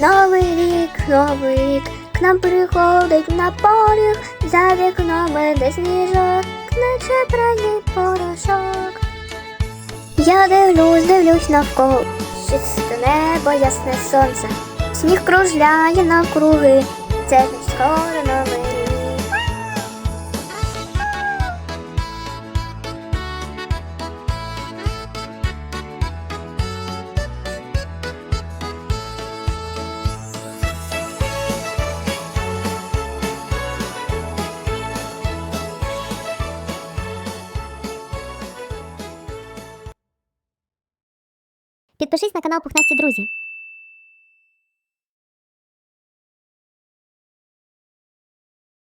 Новий рік, новий рік, к нам приходить на поріг, за вікном іде сніжок, наче пранній порошок. Я дивлюсь, дивлюсь навколо, чисте небо, ясне сонце, сніг кружляє навкруги, це ж скоро новий Підпишись на канал Пухнасті Друзі.